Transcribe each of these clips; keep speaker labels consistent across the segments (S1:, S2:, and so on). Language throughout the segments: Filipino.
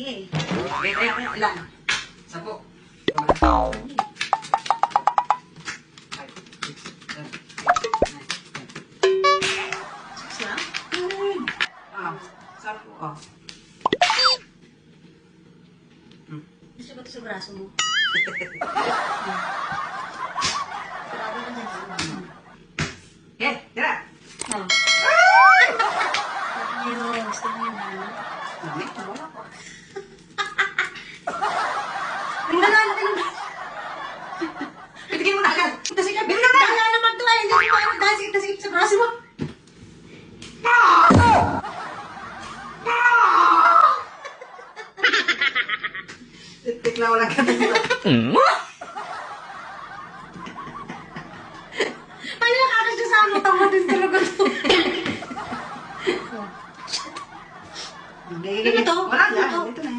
S1: sila eh. Okay, kaya kung
S2: ilan? Sampo.
S1: Ah, sampo ah. Hmm.
S2: Gusto ba ito sa braso mo?
S1: na walang ganun.
S2: Ay, nakakasya sa ano. Tama din talaga to.
S1: Bigay,
S2: Ano to?
S1: Wala
S2: Ano
S1: na.
S2: to?
S1: Ito na.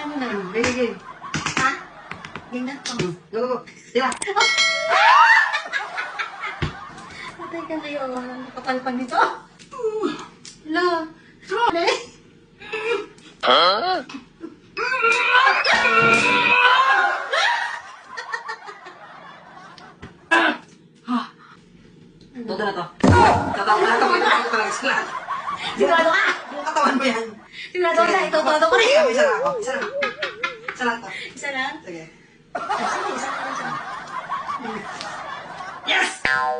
S2: Ano na?
S1: Bigay.
S2: Ha? Hindi na. Oh.
S1: Go, go, go. Tira.
S2: Patay ka na yun. Pa nito. Lo. Lo.
S1: Todo na to. Katawan na to. Ito talaga sila.
S2: Sigurado ka?
S1: Yung katawan mo yan.
S2: Sigurado ka? Ito, todo ko rin.
S1: Isa? Sige.
S2: Ah, isa.
S1: Yes!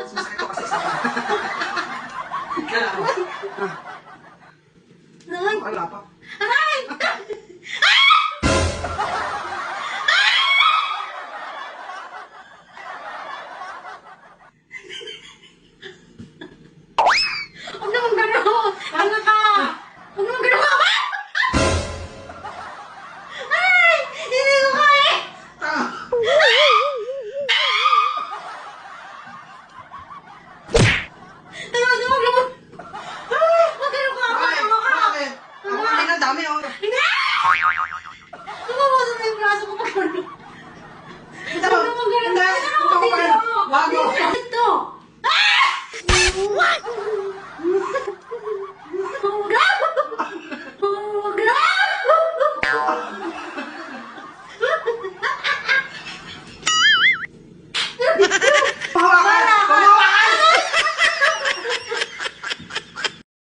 S1: Sumasakit ko kasi isa lang. Ako. Ah,
S2: Nay!
S1: Wala pa.
S2: Aray! No!